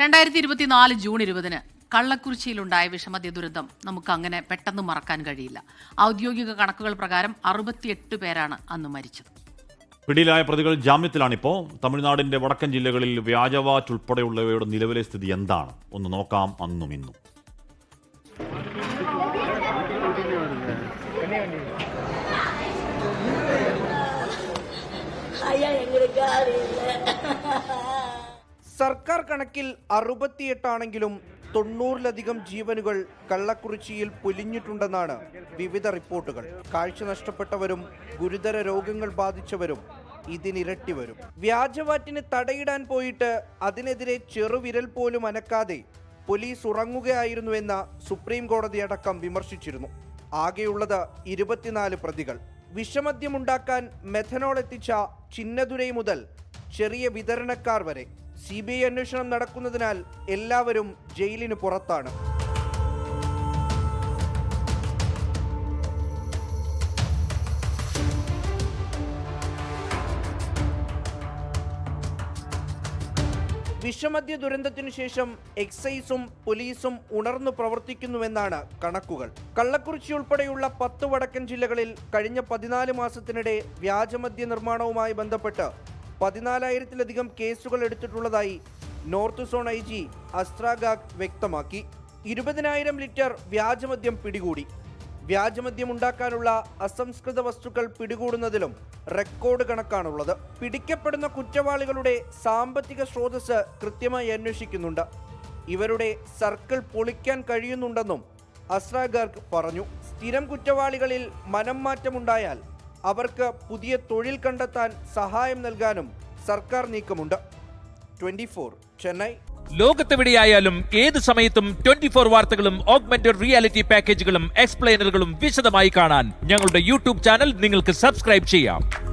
രണ്ടായിരത്തി ഇരുപത്തിനാല് ജൂൺ ഇരുപതിന് കള്ളക്കുറിച്ചിയിലുണ്ടായ വിഷമദ്യ ദുരന്തം നമുക്ക് അങ്ങനെ പെട്ടെന്ന് മറക്കാൻ കഴിയില്ല ഔദ്യോഗിക കണക്കുകൾ പ്രകാരം അറുപത്തിയെട്ട് പേരാണ് അന്ന് മരിച്ചത് പിടിയിലായ പ്രതികൾ ജാമ്യത്തിലാണിപ്പോൾ തമിഴ്നാടിന്റെ വടക്കൻ ജില്ലകളിൽ വ്യാജവാറ്റ് ഉൾപ്പെടെയുള്ളവയുടെ നിലവിലെ സ്ഥിതി എന്താണ് ഒന്ന് നോക്കാം അന്നും ഇന്നും ஐயா எங்களுக்கு ஆள் இல்லை സർക്കാർ കണക്കിൽ അറുപത്തിയെട്ടാണെങ്കിലും തൊണ്ണൂറിലധികം ജീവനുകൾ കള്ളക്കുറിച്ചിയിൽ പൊലിഞ്ഞിട്ടുണ്ടെന്നാണ് വിവിധ റിപ്പോർട്ടുകൾ. കാഴ്ച നഷ്ടപ്പെട്ടവരും ഗുരുതര രോഗങ്ങൾ ബാധിച്ചവരും ഇതിനിരട്ടി വരും വ്യാജവാറ്റിന് തടയിടാൻ പോയിട്ട് അതിനെതിരെ ചെറുവിരൽ പോലും അനക്കാതെ പോലീസ് ഉറങ്ങുകയായിരുന്നുവെന്ന സുപ്രീം കോടതി അടക്കം വിമർശിച്ചിരുന്നു. ആകെയുള്ളത് ഇരുപത്തിനാല് പ്രതികൾ. വിഷമദ്യമുണ്ടാക്കാൻ മെഥനോൾ എത്തിച്ച ചിന്നതുരൈ മുതൽ ചെറിയ വിതരണക്കാർ വരെ. സി ബി ഐ അന്വേഷണം നടക്കുന്നതിനാൽ എല്ലാവരും ജയിലിന് പുറത്താണ്. വിഷമദ്യ ദുരന്തത്തിനു ശേഷം എക്സൈസും പോലീസും ഉണർന്നു പ്രവർത്തിക്കുന്നുവെന്നാണ് കണക്കുകൾ. കള്ളക്കുറിച്ചി ഉൾപ്പെടെയുള്ള പത്ത് വടക്കൻ ജില്ലകളിൽ കഴിഞ്ഞ പതിനാല് മാസത്തിനിടെ വ്യാജമദ്യ നിർമ്മാണവുമായി ബന്ധപ്പെട്ട് പതിനാലായിരത്തിലധികം കേസുകൾ എടുത്തിട്ടുള്ളതായി നോർത്ത് സോൺ ഐ ജി അസ്ട്രാഗാഗ് വ്യക്തമാക്കി. ഇരുപതിനായിരം ലിറ്റർ വ്യാജമദ്യം പിടികൂടി. വ്യാജമദ്യം ഉണ്ടാക്കാനുള്ള അസംസ്കൃത വസ്തുക്കൾ പിടികൂടുന്നതിലും റെക്കോർഡ് കണക്കാണുള്ളത്. പിടിക്കപ്പെടുന്ന കുറ്റവാളികളുടെ സാമ്പത്തിക സ്രോതസ് കൃത്യമായി അന്വേഷിക്കുന്നുണ്ട്. ഇവരുടെ സർക്കിൾ പൊളിക്കാൻ കഴിയുന്നുണ്ടെന്നും അസ്രാഗർഗ് പറഞ്ഞു. സ്ഥിരം കുറ്റവാളികളിൽ മനം മാറ്റമുണ്ടായാൽ അവർക്ക് പുതിയ തൊഴിൽ കണ്ടെത്താൻ സഹായം നൽകാനും സർക്കാർ നീക്കമുണ്ട്. ട്വന്റി ചെന്നൈ. ലോകത്തെവിടെയായാലും ഏത് സമയത്തും ട്വന്റി ഫോർ വാർത്തകളും ഓഗ്മെന്റഡ് റിയാലിറ്റി പാക്കേജുകളും എക്സ്പ്ലെയിനറുകളും വിശദമായി കാണാൻ ഞങ്ങളുടെ യൂട്യൂബ് ചാനൽ നിങ്ങൾക്ക് സബ്സ്ക്രൈബ് ചെയ്യാം.